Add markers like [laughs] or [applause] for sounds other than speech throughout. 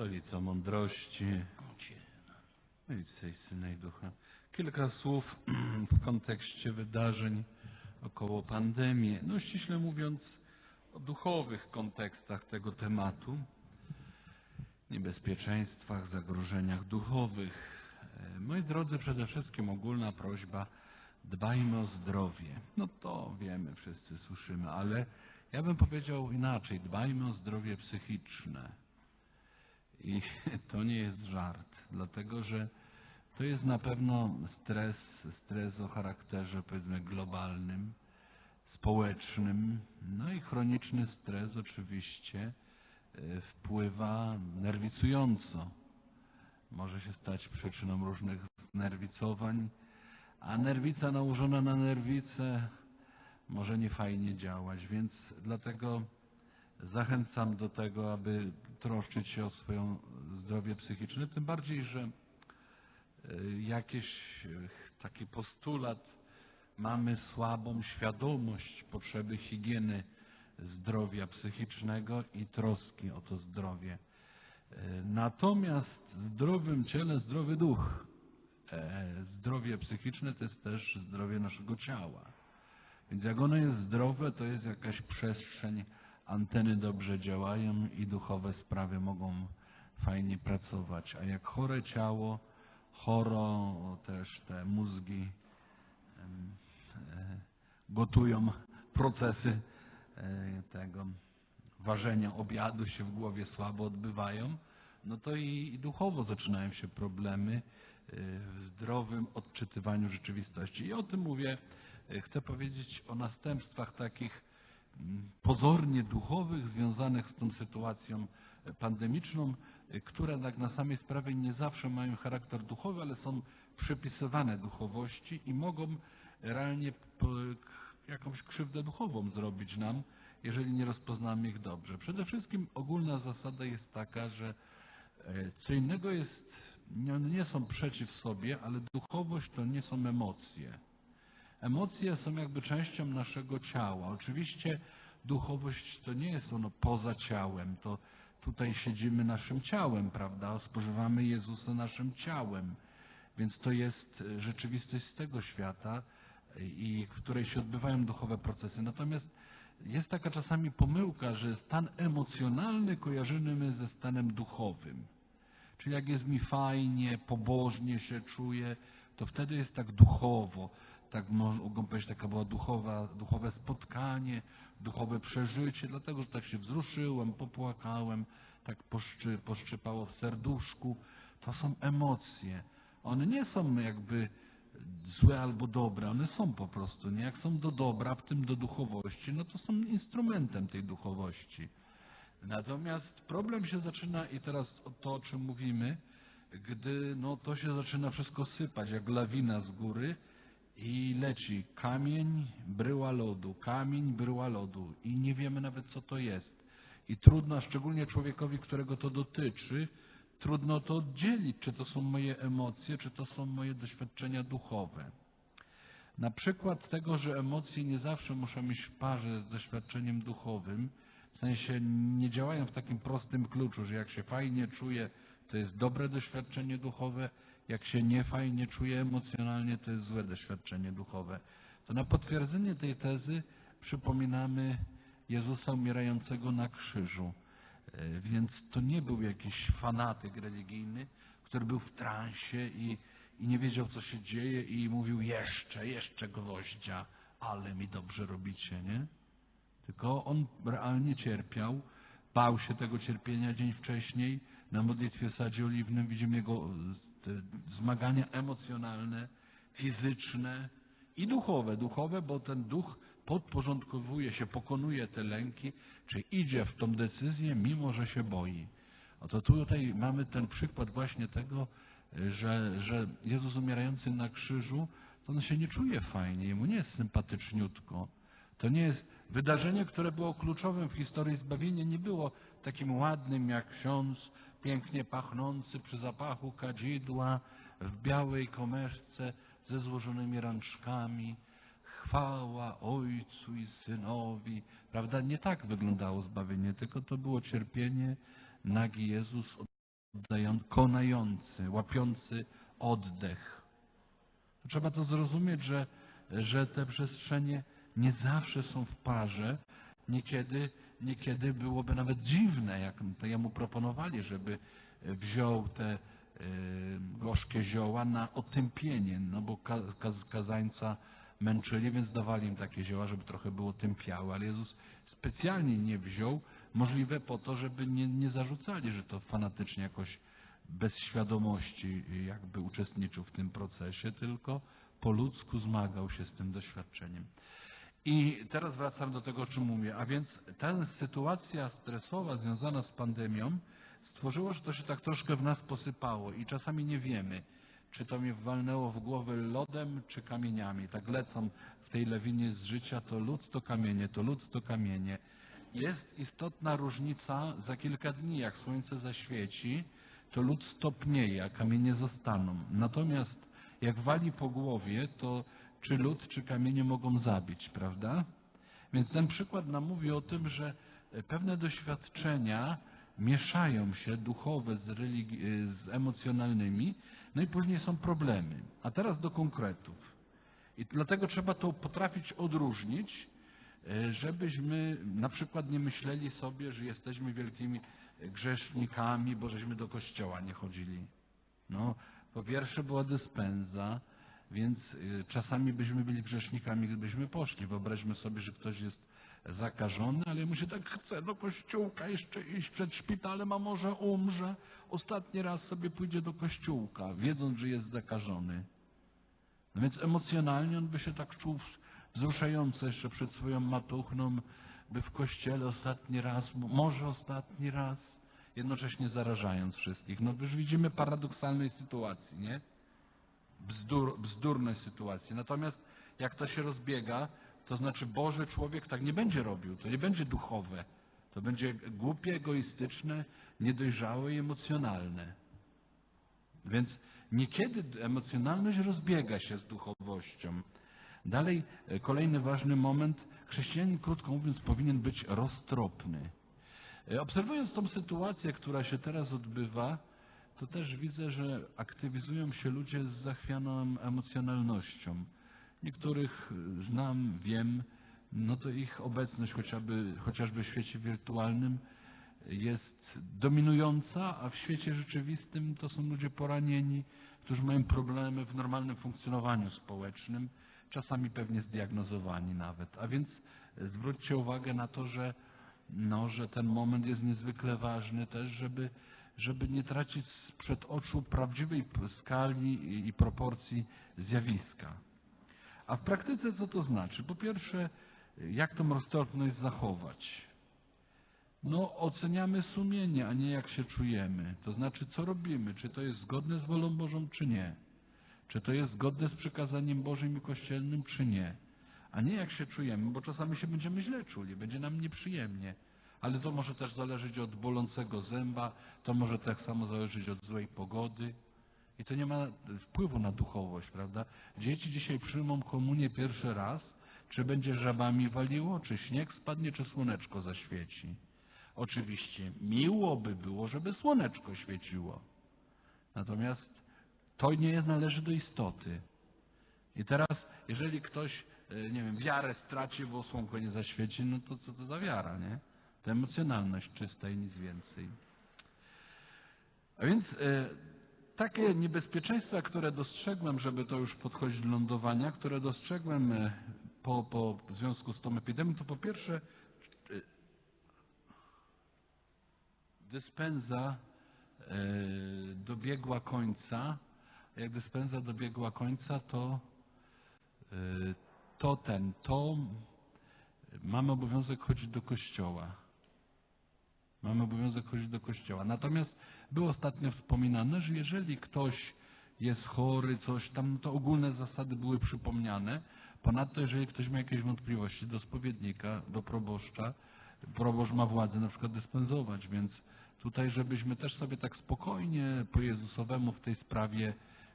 Stolico Mądrości, Ojca i Syna i Ducha. Kilka słów [clears throat] w kontekście wydarzeń około pandemii. No ściśle mówiąc o duchowych kontekstach tego tematu, niebezpieczeństwach, zagrożeniach duchowych. E, Moi drodzy, przede wszystkim ogólna prośba, dbajmy o zdrowie. No to wiemy, wszyscy słyszymy, ale ja bym powiedział inaczej, dbajmy o zdrowie psychiczne. I [laughs] to nie jest żart, dlatego że to jest na pewno stres, stres o charakterze powiedzmy globalnym, społecznym, no i chroniczny stres oczywiście e, wpływa nerwicująco. Może się stać przyczyną różnych znerwicowań, a nerwica nałożona na nerwicę może nie fajnie działać, więc dlatego zachęcam do tego, aby troszczyć się o swoje zdrowie psychiczne, tym bardziej, że e, jakiś e, taki postulat mamy słabą świadomość potrzeby higieny zdrowia psychicznego i troski o to zdrowie. E, Natomiast w zdrowym ciele zdrowy duch. Zdrowie psychiczne to jest też zdrowie naszego ciała. Więc jak ono jest zdrowe, to jest jakaś przestrzeń, anteny dobrze działają i duchowe sprawy mogą fajnie pracować. A jak chore ciało, choro też te mózgi e, gotują procesy e, tego ważenia obiadu się w głowie słabo odbywają, no to i, duchowo zaczynają się problemy e, w zdrowym odczytywaniu rzeczywistości. I o tym mówię, chcę powiedzieć o następstwach takich pozornie duchowych związanych z tą sytuacją pandemiczną, które tak na samej sprawie nie zawsze mają charakter duchowy, ale są przypisywane duchowości i mogą realnie jakąś krzywdę duchową zrobić nam, jeżeli nie rozpoznamy ich dobrze. Przede wszystkim ogólna zasada jest taka, że e, co innego jest, one nie są przeciw sobie, ale duchowość to nie są emocje. Emocje są jakby częścią naszego ciała. Oczywiście duchowość to nie jest ono poza ciałem, to tutaj siedzimy naszym ciałem, prawda? Spożywamy Jezusa naszym ciałem. Więc to jest e, rzeczywistość z tego świata, i w której się odbywają duchowe procesy. Natomiast jest taka czasami pomyłka, że stan emocjonalny kojarzymy my ze stanem duchowym. Czyli jak jest mi fajnie, pobożnie się czuję, to wtedy jest tak duchowo. Tak mogą powiedzieć, taka była duchowa, duchowe spotkanie, duchowe przeżycie, dlatego, że tak się wzruszyłem, popłakałem, tak poszczy, poszczypało w serduszku. To są emocje. One nie są jakby złe albo dobre, one są po prostu, nie? Jak są do dobra, w tym do duchowości, no to są instrumentem tej duchowości. Natomiast problem się zaczyna i teraz to, o czym mówimy, gdy no to się zaczyna wszystko sypać, jak lawina z góry i leci kamień, bryła lodu, kamień, bryła lodu i nie wiemy nawet co to jest. I trudno, szczególnie człowiekowi, którego to dotyczy, trudno to oddzielić, czy to są moje emocje, czy to są moje doświadczenia duchowe. Na przykład tego, że emocje nie zawsze muszą iść w parze z doświadczeniem duchowym, w sensie nie działają w takim prostym kluczu, że jak się fajnie czuję, to jest dobre doświadczenie duchowe, jak się nie fajnie czuję emocjonalnie, to jest złe doświadczenie duchowe. To na potwierdzenie tej tezy przypominamy Jezusa umierającego na krzyżu. E, Więc to nie był jakiś fanatyk religijny, który był w transie i, i nie wiedział, co się dzieje i mówił jeszcze, jeszcze gwoździa, ale mi dobrze robicie, nie? Tylko on realnie cierpiał, bał się tego cierpienia dzień wcześniej. Na modlitwie w Sadzie Oliwnym widzimy jego te zmagania emocjonalne, fizyczne i duchowe. Duchowe, bo ten duch podporządkowuje się, pokonuje te lęki, czy idzie w tą decyzję, mimo że się boi. Oto tutaj mamy ten przykład właśnie tego, że, że Jezus umierający na krzyżu, to on się nie czuje fajnie, jemu nie jest sympatyczniutko. To nie jest wydarzenie, które było kluczowym w historii zbawienia, nie było takim ładnym jak ksiądz, pięknie pachnący przy zapachu kadzidła, w białej komeszce ze złożonymi rączkami. Chwała Ojcu i Synowi. Prawda? Nie tak wyglądało zbawienie, tylko to było cierpienie, nagi Jezus oddają- konający, łapiący oddech. Trzeba to zrozumieć, że, że te przestrzenie nie zawsze są w parze. Niekiedy, niekiedy byłoby nawet dziwne, jak to jemu proponowali, żeby wziął te e, gorzkie zioła na otępienie, no bo ka, kaz, kazańca męczyli, więc dawali im takie zioła, żeby trochę było tępiałe, ale Jezus specjalnie nie wziął, możliwe po to, żeby nie, nie zarzucali, że to fanatycznie jakoś bez świadomości jakby uczestniczył w tym procesie, tylko po ludzku zmagał się z tym doświadczeniem. I teraz wracam do tego, o czym mówię. A więc ta sytuacja stresowa związana z pandemią stworzyło, że to się tak troszkę w nas posypało i czasami nie wiemy, czy to mnie walnęło w głowę lodem, czy kamieniami. Tak lecą w tej lewinie z życia, to lód, to kamienie, to lód, to kamienie. Jest istotna różnica za kilka dni, jak słońce zaświeci, to lód stopnieje, a kamienie zostaną. Natomiast jak wali po głowie, to czy lód, czy kamienie mogą zabić, prawda? Więc ten przykład nam mówi o tym, że pewne doświadczenia mieszają się duchowe z, z emocjonalnymi, no i później są problemy. A teraz do konkretów. I dlatego trzeba to potrafić odróżnić, e, żebyśmy na przykład nie myśleli sobie, że jesteśmy wielkimi grzesznikami, bo żeśmy do kościoła nie chodzili. No, po pierwsze była dyspensa, więc y, czasami byśmy byli grzesznikami, gdybyśmy poszli. Wyobraźmy sobie, że ktoś jest zakażony, ale mu się tak chce do kościółka jeszcze iść przed szpitalem, a może umrze. Ostatni raz sobie pójdzie do kościółka, wiedząc, że jest zakażony. No więc emocjonalnie on by się tak czuł wzruszająco jeszcze przed swoją matuchną, by w kościele ostatni raz, może ostatni raz, jednocześnie zarażając wszystkich. No już widzimy paradoksalnej sytuacji, nie? Bzdur, bzdurnej. Natomiast jak to się rozbiega, to znaczy Boży człowiek tak nie będzie robił, to nie będzie duchowe. To będzie głupie, egoistyczne, niedojrzałe i emocjonalne. Więc niekiedy emocjonalność rozbiega się z duchowością. Dalej, e, kolejny ważny moment. Chrześcijanin, krótko mówiąc, powinien być roztropny. E, Obserwując tą sytuację, która się teraz odbywa, to też widzę, że aktywizują się ludzie z zachwianą emocjonalnością. Niektórych znam, wiem, no to ich obecność chociażby, chociażby w świecie wirtualnym jest dominująca, a w świecie rzeczywistym to są ludzie poranieni, którzy mają problemy w normalnym funkcjonowaniu społecznym, czasami pewnie zdiagnozowani nawet. A więc zwróćcie uwagę na to, że, no, że ten moment jest niezwykle ważny też, żeby, żeby nie tracić przed oczu prawdziwej skali i proporcji zjawiska. A w praktyce co to znaczy? Po pierwsze, jak tą roztropność zachować? No, oceniamy sumienie, a nie jak się czujemy. To znaczy, co robimy? Czy to jest zgodne z wolą Bożą, czy nie? Czy to jest zgodne z przykazaniem Bożym i kościelnym, czy nie? A nie jak się czujemy, bo czasami się będziemy źle czuli, będzie nam nieprzyjemnie. Ale to może też zależeć od bolącego zęba, to może tak samo zależeć od złej pogody. I to nie ma wpływu na duchowość, prawda? Dzieci dzisiaj przyjmą komunię pierwszy raz, czy będzie żabami waliło, czy śnieg spadnie, czy słoneczko zaświeci. Oczywiście miło by było, żeby słoneczko świeciło. Natomiast to nie należy do istoty. I teraz, jeżeli ktoś, e, nie wiem, wiarę straci, bo słonko nie zaświeci, no to co to za wiara, nie? To emocjonalność czysta i nic więcej. A więc e, takie niebezpieczeństwa, które dostrzegłem, żeby to już podchodzić do lądowania, które dostrzegłem e, po, po, w związku z tą epidemią, to po pierwsze e, dyspensa e, dobiegła końca. Jak dyspensa dobiegła końca, to, e, to ten, to mamy obowiązek chodzić do kościoła. Mamy obowiązek chodzić do kościoła. Natomiast było ostatnio wspominane, że jeżeli ktoś jest chory, coś tam, to ogólne zasady były przypomniane. Ponadto, jeżeli ktoś ma jakieś wątpliwości, do spowiednika, do proboszcza, proboszcz ma władzę na przykład dyspensować, więc tutaj, żebyśmy też sobie tak spokojnie po Jezusowemu w tej sprawie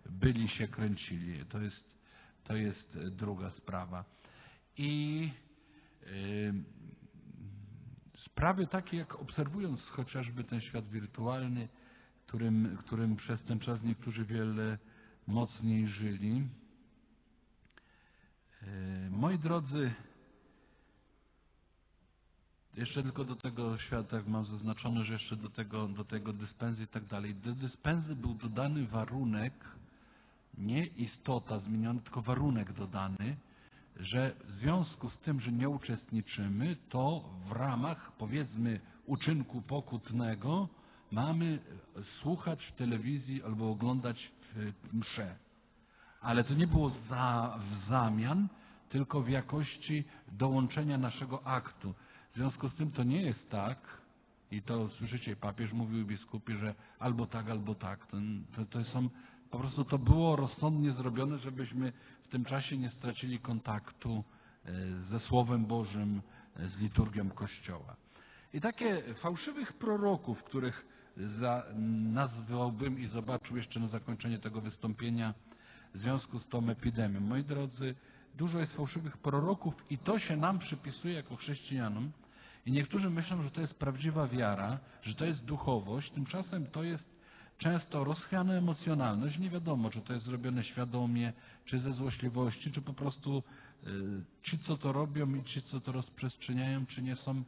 byli się kręcili. To jest, to jest druga sprawa. I sprawy takie, jak obserwując chociażby ten świat wirtualny, którym, którym przez ten czas niektórzy wiele mocniej żyli. E, Moi drodzy, jeszcze tylko do tego świata, jak mam zaznaczone, że jeszcze do tego, do tego dyspensy i tak dalej. Do dyspensy był dodany warunek, nie istota zmieniona, tylko warunek dodany, że w związku z tym, że nie uczestniczymy, to w ramach, powiedzmy, uczynku pokutnego mamy słuchać w telewizji albo oglądać mszę. Ale to nie było za, w zamian, tylko w jakości dołączenia naszego aktu. W związku z tym to nie jest tak, i to słyszycie, papież mówił biskupi, że albo tak, albo tak. To, to, to są, po prostu to było rozsądnie zrobione, żebyśmy w tym czasie nie stracili kontaktu e, ze Słowem Bożym, e, z liturgią Kościoła. I takie fałszywych proroków, których za, nazwałbym i zobaczył jeszcze na zakończenie tego wystąpienia w związku z tą epidemią. Moi drodzy, dużo jest fałszywych proroków i to się nam przypisuje jako chrześcijanom. I niektórzy myślą, że to jest prawdziwa wiara, że to jest duchowość, tymczasem to jest często rozchwiana emocjonalność. Nie wiadomo, czy to jest zrobione świadomie, czy ze złośliwości, czy po prostu y, ci, co to robią i ci, co to rozprzestrzeniają, czy nie są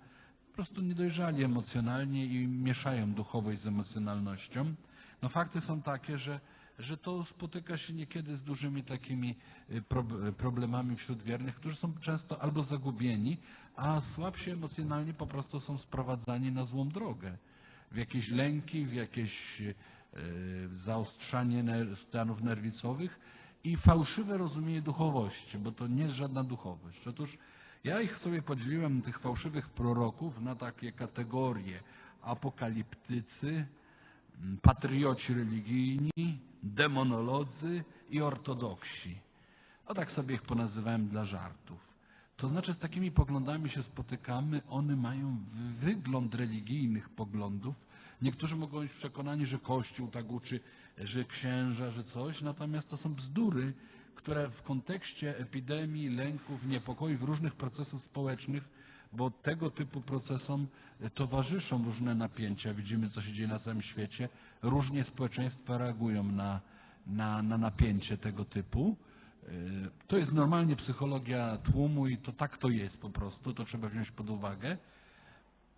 po prostu niedojrzali emocjonalnie i mieszają duchowość z emocjonalnością. No fakty są takie, że, że to spotyka się niekiedy z dużymi takimi y, prob- problemami wśród wiernych, którzy są często albo zagubieni, a słabsi emocjonalnie po prostu są sprowadzani na złą drogę. W jakieś lęki, w jakieś y, zaostrzanie ner- stanów nerwicowych i fałszywe rozumienie duchowości, bo to nie jest żadna duchowość. Otóż ja ich sobie podzieliłem, tych fałszywych proroków, na takie kategorie apokaliptycy, patrioci religijni, demonolodzy i ortodoksi. O tak sobie ich ponazywałem dla żartów. To znaczy z takimi poglądami się spotykamy, one mają wy- wygląd religijnych poglądów. Niektórzy mogą być przekonani, że Kościół tak uczy, że księża, że coś, natomiast to są bzdury, które w kontekście epidemii, lęków, niepokojów, różnych procesów społecznych, bo tego typu procesom towarzyszą różne napięcia. Widzimy, co się dzieje na całym świecie. Różnie społeczeństwa reagują na, na, na napięcie tego typu. E, To jest normalnie psychologia tłumu i to tak to jest po prostu, to trzeba wziąć pod uwagę.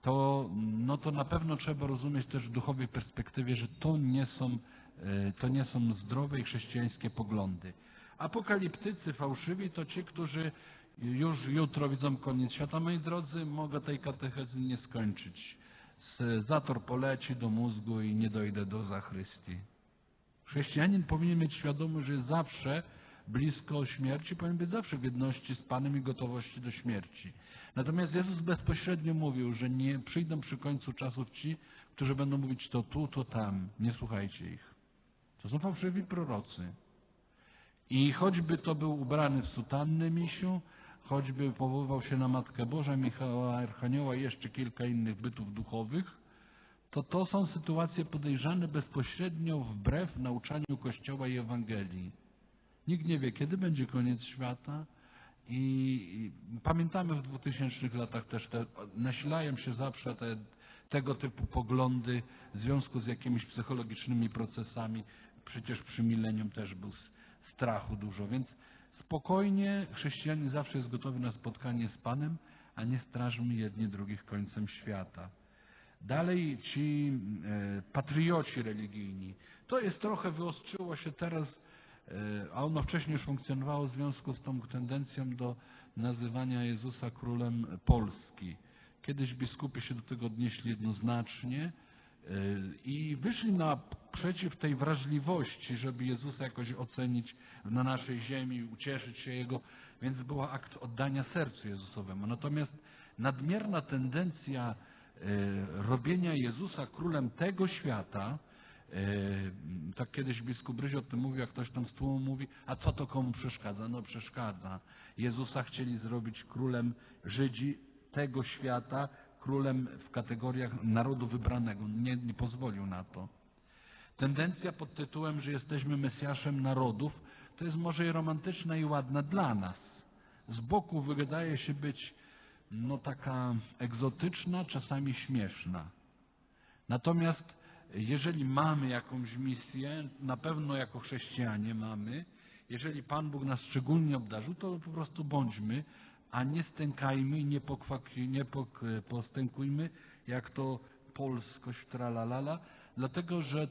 To, no to na pewno trzeba rozumieć też w duchowej perspektywie, że to nie są, e, to nie są zdrowe i chrześcijańskie poglądy. Apokaliptycy fałszywi to ci, którzy już jutro widzą koniec świata. Moi drodzy, mogę tej katechezy nie skończyć. Zator poleci do mózgu i nie dojdę do zachrystii. Chrześcijanin powinien mieć świadomość, że zawsze blisko śmierci, powinien być zawsze w jedności z Panem i gotowości do śmierci. Natomiast Jezus bezpośrednio mówił, że nie przyjdą przy końcu czasów ci, którzy będą mówić to tu, to tam. Nie słuchajcie ich. To są fałszywi prorocy. I choćby to był ubrany w sutannę misiu, choćby powoływał się na Matkę Bożą, Michała Archanioła i jeszcze kilka innych bytów duchowych, to to są sytuacje podejrzane bezpośrednio wbrew nauczaniu Kościoła i Ewangelii. Nikt nie wie, kiedy będzie koniec świata i, pamiętamy w 2000 latach też te, nasilają się zawsze te, tego typu poglądy w związku z jakimiś psychologicznymi procesami. Przecież przy milenium też był strachu dużo, więc spokojnie chrześcijanin zawsze jest gotowy na spotkanie z Panem, a nie strażmy jedni drugich końcem świata. Dalej ci e, patrioci religijni. To jest trochę wyostrzyło się teraz, a ono wcześniej już funkcjonowało w związku z tą tendencją do nazywania Jezusa królem Polski. Kiedyś biskupi się do tego odnieśli jednoznacznie e, i wyszli naprzeciw tej wrażliwości, żeby Jezusa jakoś ocenić na naszej ziemi, ucieszyć się Jego, więc był akt oddania sercu Jezusowemu. Natomiast nadmierna tendencja e, robienia Jezusa królem tego świata, e, tak kiedyś biskup Ryzi o tym mówił, jak ktoś tam z tłumu mówi, a co to komu przeszkadza? No przeszkadza. Jezusa chcieli zrobić królem Żydzi tego świata, królem w kategoriach narodu wybranego. Nie, nie pozwolił na to. Tendencja pod tytułem, że jesteśmy Mesjaszem narodów, to jest może i romantyczna i ładna dla nas. Z boku wydaje się być no taka egzotyczna, czasami śmieszna. Natomiast jeżeli mamy jakąś misję, na pewno jako chrześcijanie mamy, jeżeli Pan Bóg nas szczególnie obdarzył, to po prostu bądźmy, a nie stękajmy i nie, nie pok, postękujmy, jak to polskość tralalala, dlatego że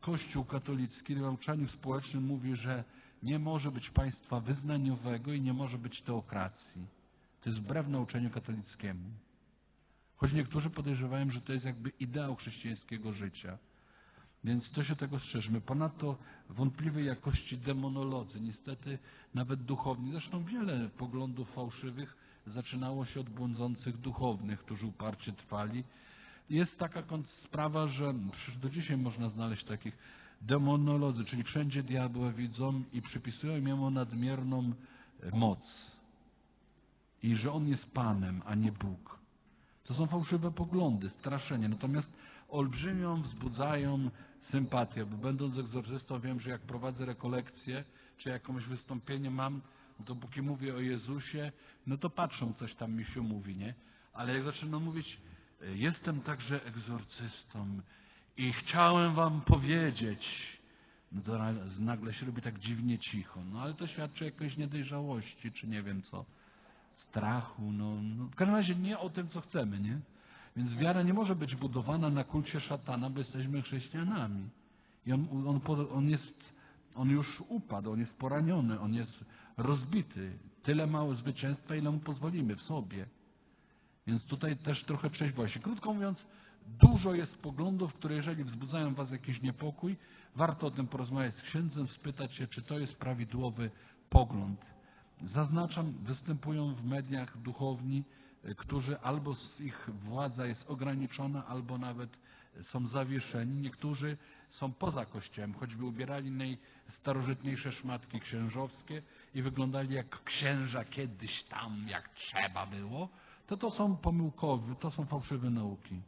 Kościół katolicki w nauczaniu społecznym mówi, że nie może być państwa wyznaniowego i nie może być teokracji. To jest wbrew nauczaniu katolickiemu. Choć niektórzy podejrzewają, że to jest jakby ideał chrześcijańskiego życia. Więc to się tego strzeżmy. Ponadto wątpliwej jakości demonolodzy, niestety nawet duchowni, zresztą wiele poglądów fałszywych zaczynało się od błądzących duchownych, którzy uparcie trwali. Jest taka sprawa, że do dzisiaj można znaleźć takich demonolodzy, czyli wszędzie diabła widzą i przypisują jemu nadmierną moc. I że on jest Panem, a nie Bóg. To są fałszywe poglądy, straszenie. Natomiast olbrzymią wzbudzają sympatię, bo będąc egzorcystą wiem, że jak prowadzę rekolekcję, czy jakieś wystąpienie mam, dopóki mówię o Jezusie, no to patrzą, coś tam mi się mówi, nie? Ale jak zaczynam mówić, jestem także egzorcystą i chciałem wam powiedzieć, no to na- nagle się robi tak dziwnie cicho. No ale to świadczy o jakiejś niedojrzałości, czy nie wiem co strachu, no, no w każdym razie nie o tym, co chcemy, nie? Więc wiara nie może być budowana na kulcie szatana, bo jesteśmy chrześcijanami. I on, on, on jest, on już upadł, on jest poraniony, on jest rozbity. Tyle mało zwycięstwa, ile mu pozwolimy w sobie. Więc tutaj też trochę trzeźwości. Krótko mówiąc, dużo jest poglądów, które jeżeli wzbudzają Was jakiś niepokój, warto o tym porozmawiać z księdzem, spytać się, czy to jest prawidłowy pogląd. Zaznaczam, występują w mediach duchowni, y, którzy albo ich władza jest ograniczona, albo nawet są zawieszeni. Niektórzy są poza kościołem, choćby ubierali najstarożytniejsze szmatki księżowskie i wyglądali jak księża kiedyś tam, jak trzeba było, to to są pomyłkowe, to są fałszywe nauki.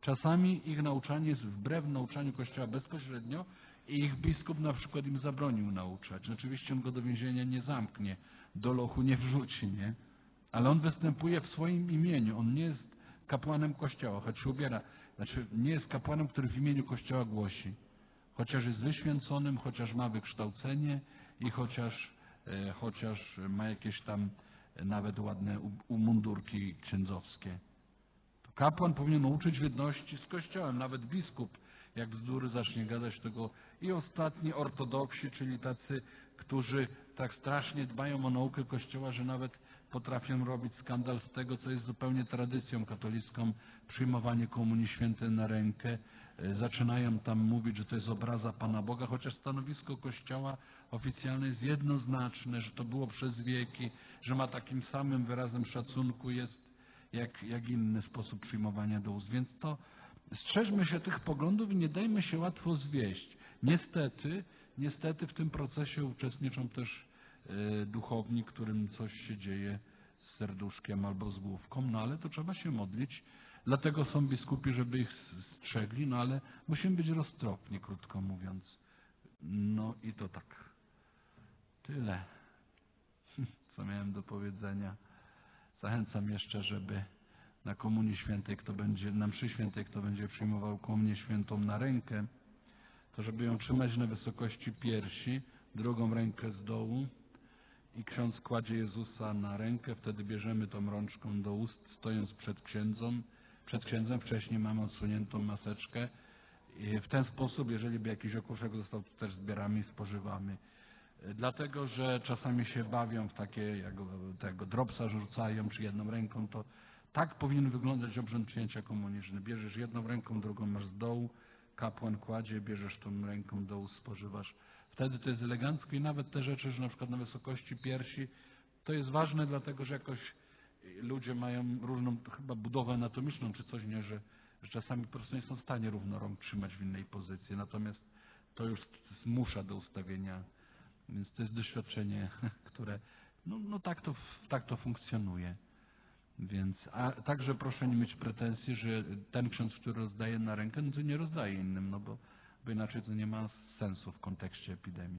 Czasami ich nauczanie jest wbrew nauczaniu Kościoła bezpośrednio i ich biskup na przykład im zabronił nauczać. Oczywiście on go do więzienia nie zamknie, do lochu nie wrzuci, nie? Ale on występuje w swoim imieniu. On nie jest kapłanem Kościoła, choć się ubiera. Znaczy nie jest kapłanem, który w imieniu Kościoła głosi. Chociaż jest wyświęconym, chociaż ma wykształcenie i chociaż, e, chociaż ma jakieś tam nawet ładne umundurki księdzowskie. To kapłan powinien uczyć jedności z Kościołem, nawet biskup, jak bzdury zacznie gadać tego i ostatni ortodoksi, czyli tacy, którzy tak strasznie dbają o naukę Kościoła, że nawet potrafią robić skandal z tego, co jest zupełnie tradycją katolicką, przyjmowanie Komunii Świętej na rękę. E, Zaczynają tam mówić, że to jest obraza Pana Boga, chociaż stanowisko Kościoła oficjalne jest jednoznaczne, że to było przez wieki, że ma takim samym wyrazem szacunku jest jak, jak inny sposób przyjmowania do ust. Więc to strzeżmy się tych poglądów i nie dajmy się łatwo zwieść. Niestety, niestety w tym procesie uczestniczą też e, duchowni, którym coś się dzieje z serduszkiem albo z główką, no ale to trzeba się modlić. Dlatego są biskupi, żeby ich strzegli, no ale musimy być roztropni, krótko mówiąc. No i to tak. Tyle, [laughs] co miałem do powiedzenia. Zachęcam jeszcze, żeby na Komunii Świętej, kto będzie, na mszy Świętej, kto będzie przyjmował Komunię Świętą na rękę, to żeby ją trzymać na wysokości piersi, drugą rękę z dołu i ksiądz kładzie Jezusa na rękę, wtedy bierzemy tą rączką do ust, stojąc przed księdzem, przed księdzem, wcześniej mamy odsuniętą maseczkę i w ten sposób, jeżeli by jakiś okuszek został, to też zbieramy i spożywamy. Dlatego, że czasami się bawią w takie, jak tego dropsa rzucają, czy jedną ręką, to tak powinien wyglądać obrzęd przyjęcia komunii, że bierzesz jedną ręką, drugą masz z dołu, kapłan kładzie, bierzesz tą ręką do ust, spożywasz. Wtedy to jest elegancko i nawet te rzeczy, że na przykład na wysokości piersi, to jest ważne, dlatego że jakoś ludzie mają różną chyba budowę anatomiczną czy coś, nie, że, że czasami po prostu nie są w stanie równo rąk trzymać w innej pozycji, natomiast to już zmusza do ustawienia, więc to jest doświadczenie, [laughs] które, no, no tak, to, tak to funkcjonuje. Więc, a także proszę nie mieć pretensji, że ten ksiądz, który rozdaje na rękę, no to nie rozdaje innym, no bo, bo inaczej to nie ma sensu w kontekście epidemii.